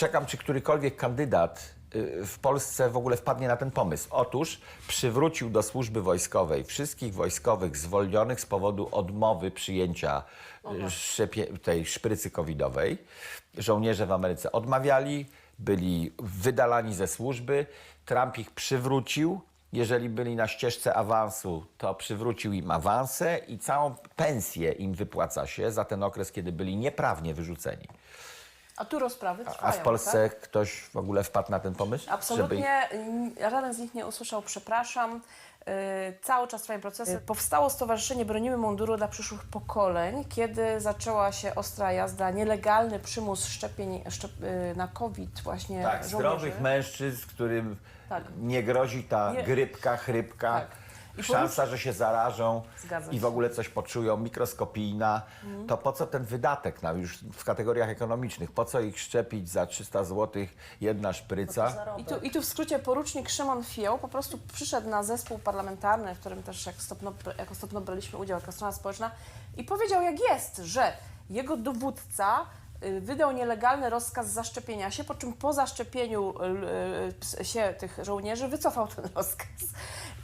czekam, czy którykolwiek kandydat y, w Polsce w ogóle wpadnie na ten pomysł. Otóż przywrócił do służby wojskowej wszystkich wojskowych zwolnionych z powodu odmowy przyjęcia y, tej szprycy covidowej. Żołnierze w Ameryce odmawiali, byli wydalani ze służby. Trump ich przywrócił. Jeżeli byli na ścieżce awansu, to przywrócił im awansę i całą pensję im wypłaca się za ten okres, kiedy byli nieprawnie wyrzuceni. A tu rozprawy trwają, A w Polsce Tak? ktoś w ogóle wpadł na ten pomysł? Żeby... Absolutnie n- żaden z nich nie usłyszał przepraszam. Yy, cały czas trwają procesy. Powstało Stowarzyszenie Bronimy Munduru dla przyszłych pokoleń, kiedy zaczęła się ostra jazda, nielegalny przymus szczepień szczep, yy, na COVID właśnie Tak, żołnierzy. zdrowych mężczyzn, którym Tak. nie grozi ta Nie. grypka, chrypka, Tak. I szansa, że się zarażą Zgadza i w ogóle coś poczują, mikroskopijna, to po co ten wydatek na, już w kategoriach ekonomicznych? Po co ich szczepić za 300 zł jedna szpryca? I tu, I tu w skrócie porucznik Szymon Fioł po prostu przyszedł na zespół parlamentarny, w którym też jak stopno, jako stopno braliśmy udział jako strona społeczna i powiedział jak jest, że jego dowódca wydał nielegalny rozkaz zaszczepienia się, po czym po zaszczepieniu y, y, się tych żołnierzy wycofał ten rozkaz.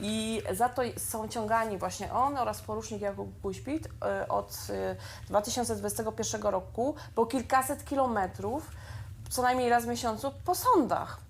I za to są ciągani właśnie on oraz porucznik Jakub y, od y, 2021 roku po kilkaset kilometrów co najmniej raz w miesiącu po sądach.